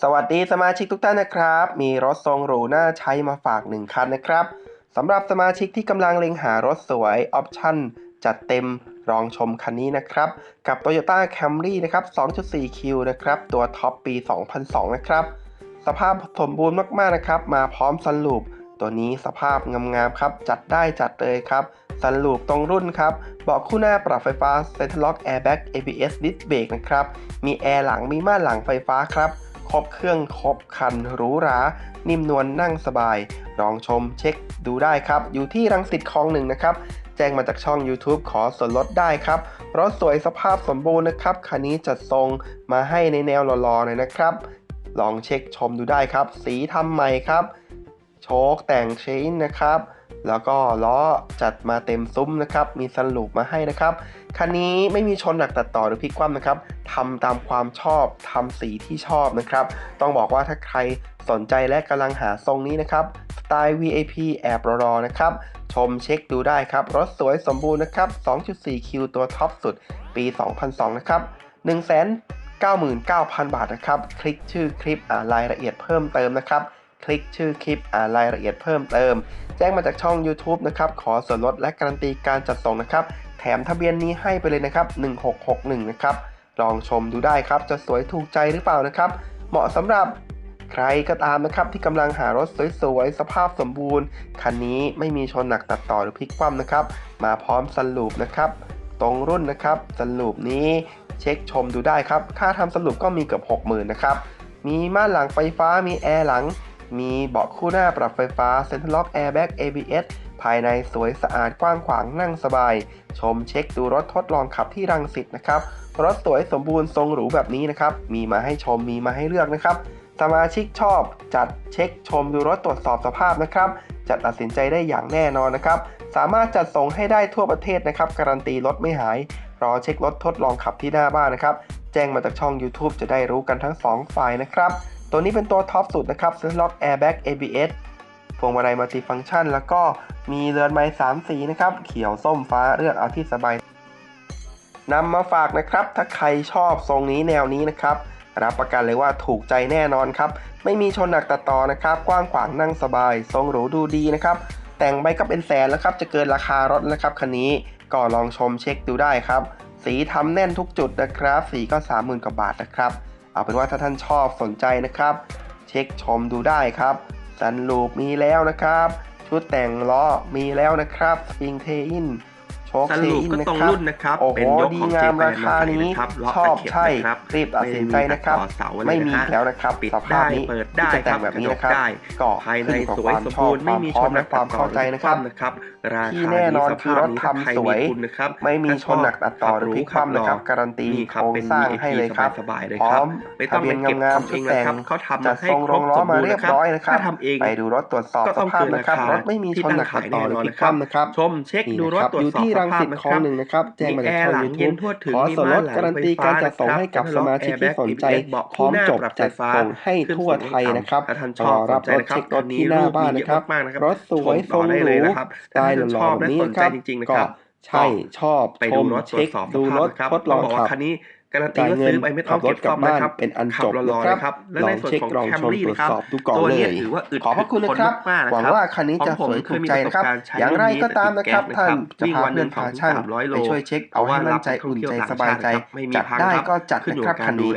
สวัสดีสมาชิกทุกท่านนะครับ มีรถทรงหรูน่าใช้มาฝาก1คันนะครับสำหรับสมาชิกที่กำลังเล็งหารถสวยออปชั่นจัดเต็มลองชมคันนี้นะครับ กับ Toyota Camry นะครับ 2.4Q นะครับ ตัวท็อปปี 2002 นะครับ สภาพสมบูรณ์มากๆนะครับ มาพร้อมซันลูปตัวนี้สภาพงามๆครับ จัดได้จัดเลยครับซันลูปตรงรุ่นครับเบาะคู่หน้าปรับไฟฟ้า Center Lock Airbag ABS Disc Brake นะครับ มีแอร์หลังมีม่านหลังไฟฟ้าครับ ครบเครื่องครบคันหรูหรา นิ่มนวลนั่งสบาย ลองชมเช็คดูได้ครับ อยู่ที่รังสิตคลองหนึ่งนะครับ แจ้งมาจากช่อง YouTube ขอส่วนลดได้ครับ รถสวยสภาพสมบูรณ์นะครับ คันนี้จัดทรงมาให้ในแนวหล่อๆเลยนะครับ ลองเช็คชมดูได้ครับ สีทำใหม่ครับ โชคแต่งเชนนะครับ แล้วก็ล้อจัดมาเต็มซุ้มนะครับ มีสลูปมาให้นะครับ คันนี้ไม่มีชนหนักตัดต่อหรือพลิกคว่ำนะครับทำตามความชอบทำสีที่ชอบนะครับ ต้องบอกว่าถ้าใครสนใจและกำลังหาทรงนี้นะครับสไตล์ VIP แอบรอนะครับ ชมเช็คดูได้ครับ รถสวยสมบูรณ์นะครับ 2.4 คิวตัวท็อปสุดปี 2002 นะครับ199,000 บาทนะครับ คลิกชื่อคลิปอ่านรายละเอียดเพิ่มเติมนะครับ คลิกชื่อคลิปอ่านรายละเอียดเพิ่มเติม แจ้งมาจากช่อง YouTube นะครับ ขอส่วนลดและการันตีการจัดส่งนะครับ แถมทะเบียนนี้ให้ไปเลยนะครับ 1661 นะครับ ลองชมดูได้ครับ จะสวยถูกใจหรือเปล่านะครับ เหมาะสำหรับใครก็ตามนะครับที่กำลังหารถสวยๆ สภาพสมบูรณ์ คันนี้ไม่มีชนหนักตัดต่อหรือพลิกคว่ำนะครับ มาพร้อมซันลูปนะครับ ตรงรุ่นนะครับซันลูปนี้เช็คชมดูได้ครับ ค่าทำซันลูปก็มีเกือบ 60,000 นะครับ มีม่านหลังไฟฟ้ามีแอร์หลัง มีเบาะคู่หน้าปรับไฟฟ้า Center Lock Airbag ABS ภายในสวยสะอาดกว้างขวางนั่งสบาย ชมเช็คดูรถทดลองขับที่รังสิตนะครับ รถสวยสมบูรณ์ทรงหรูแบบนี้นะครับ มีมาให้ชมมีมาให้เลือกนะครับ สมาชิกชอบจัดเช็คชมดูรถตรวจสอบสภาพนะครับจะตัดสินใจได้อย่างแน่นอนนะครับ สามารถจัดส่งให้ได้ทั่วประเทศนะครับ การันตีรถไม่หาย รอเช็ครถทดลองขับที่หน้าบ้านนะครับ แจ้งมาจากช่อง YouTube จะได้รู้กันทั้ง 2 ฝ่ายนะครับ ตัวนี้เป็นตัวท็อปสุดนะครับ Center Lock Airbag ABS พวงมาลัยมัลติฟังก์ชัน แล้วก็มีเรือนไม้3สีนะครับ เขียวส้มฟ้าเลือกเอาที่สบายนำมาฝากนะครับ ถ้าใครชอบทรงนี้แนวนี้นะครับ รับประกันเลยว่าถูกใจแน่นอนครับ ไม่มีชนหนักตัดต่อนะครับ กว้างขวางนั่งสบาย ทรงหรูดูดีนะครับ แต่งไปก็เป็นแสนแล้วครับ จะเกินราคารถนะครับคันนี้ก็ลองชมเช็คดูได้ครับ สีทำแน่นทุกจุดนะครับ สีก็ 30,000กว่าบาทนะครับ เอาเป็นว่าถ้าท่านชอบสนใจนะครับ เช็คชมดูได้ครับซันลูปมีแล้วนะครับ ชุดแต่งล้อมีแล้วนะครับสปริงเทอิน สเทรุปอินก็นะตรงครับรุ่นนะครับโอ้โหเป็นยกดีของงามเจแปรานคานี้นะครับล้ชอบตะเข็ใช่นะครับรีบตัดสินใจนะครับไม่มีตัดต่อเสาอะไรไม่มีนะฮะแล้วนะครับปิดสภาพได้นี้เปิดได้ที่จะแต่ครังบแบบนี้กระจนะกครับได้ก็ภายในขึ้นกับสควยวามสมชอบูบรณ์คไม่วามมีพร้ชอมนและความเข้าใจนะครับนะครับราที่คาแน่นอนสคือภาพรถนี้ทำถ้าใครสวยมีคุณนะครับไม่มีชนหนักตัดต่อหรือพลิกคว่ำนะครับการันตีนี่คโครับรงเป็นสร้าง VIP ให้เลยครับสบายๆเลยพร้คอรับมไม่ต้อทะงเบียนไปเก็บงามทำๆเอชุดงแต่นะงครับเขาทำจัมาดให้ทรงครรงบล้อสมมาบูรณ์เรียนะบครับร้อยนะครับถ้าทำเองไปดูรถตรวจสอบก็สต้องภาพคืนนะครับราคารถไม่มีชนหนักตัดต่อหรือพลิกคว่ำนะครับชมเช็คนี่ดูนะรถครับตรวอจยู่สอบที่สรังภาสิพตนะคคลองรับหนึ่งนะครับ แจ้งมาจากช่องมีแอร์หลังเย็ YouTube นทั่วถึงขอส่วนลดมีม่านหลังการันตีการจัดส่งให้กับไฟสฟ้ามาชิกที่สนใจเบาะพร้อมจบคู่หน้าปรับจัดไฟฟ้าส่งให้ขึ้นทั่วสูงไทยนะครับถ้าท่านชรออบรับสนใจรถนะครับเช็ครถที่หน้าบ้านนะครับมากๆนะครับรถสวยชทรงมต่อได้หเลรูยนะครับสไตล์หล่อๆแบบนี้นะครับถ้าท่านชอบและสนใจจริงๆนะก็ครับใช่ชอบไปชดูมรถตรวเช็คจสอบดูสภาพรถนะครับทดลองต้บกขัว่าบคันนี้ การันตีจ่ายว่าเงินซื้อไปไม่ต้ขัองบรเก็ถบกลัซ่บอมนะบ้านครับ เป็นอันขัจบบรนะอคๆรับเลยครับ และลอในงส่วนเช็คของลองแคมชมรี่ตรวจนะครับสอบดูก่อนตัวเลนี้ยถือว่าอึดขอบพระคุณนะครับมากๆนะหวังครับว่าคันนี้จะสวยถูกใจนะครับ อย่างไรก็ตามนะครับท่านจะพาเพื่อนพาช่างไปช่วยเช็คเอาให้มั่นใจอุ่นใจสบายใจจัดได้ก็จัดนะครับคันนี้